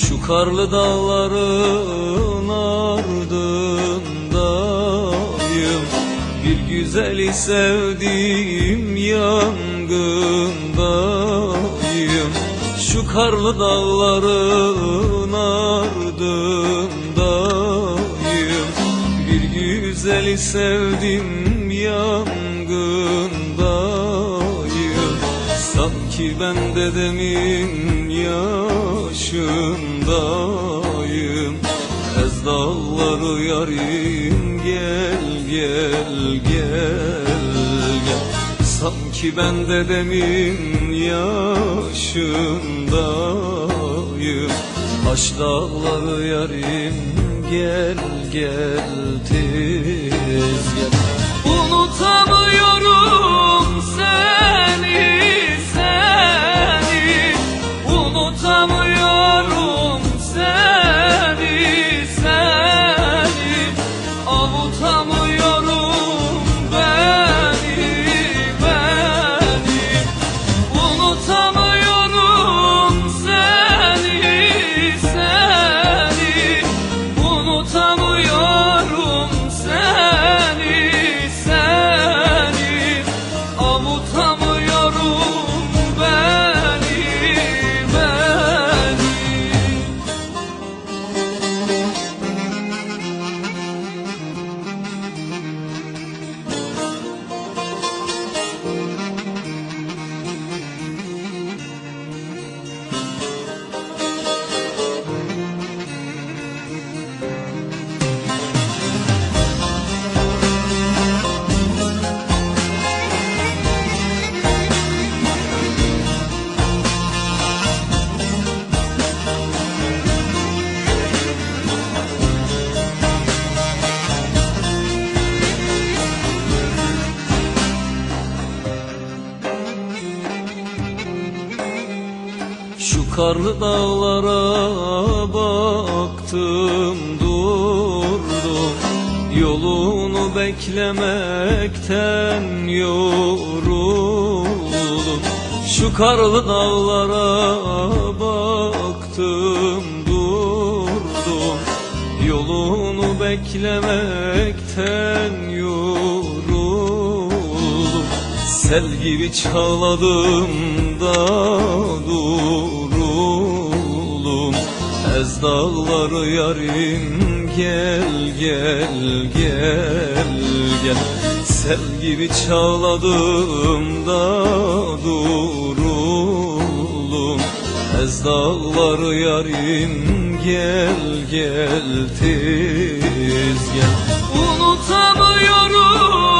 Şu karlı dağların ardındayım. Bir güzeli sevdiğim yangındayım. Şu karlı dağların ardındayım. Bir güzeli sevdim yangındayım. Sanki ben dedemin yaşındayım Ez dağları yarim gel gel gel gel. Sanki ben dedemin yaşındayım. Aş dağları yarim gel gel tez gel. Unutamıyorum Şu karlı dağlara baktım durdum. Yolunu beklemekten yoruldum. Şu karlı dağlara baktım durdum. Yolunu beklemekten yoruldum Sel gibi çağladım da duruldum. Ez dağları yarim gel gel gel gel. Sel gibi çağladım da duruldum. Ez dağları yarim gel gel tez gel. Unutamıyorum